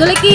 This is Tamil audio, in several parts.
জলে কি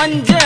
மஞ்சள்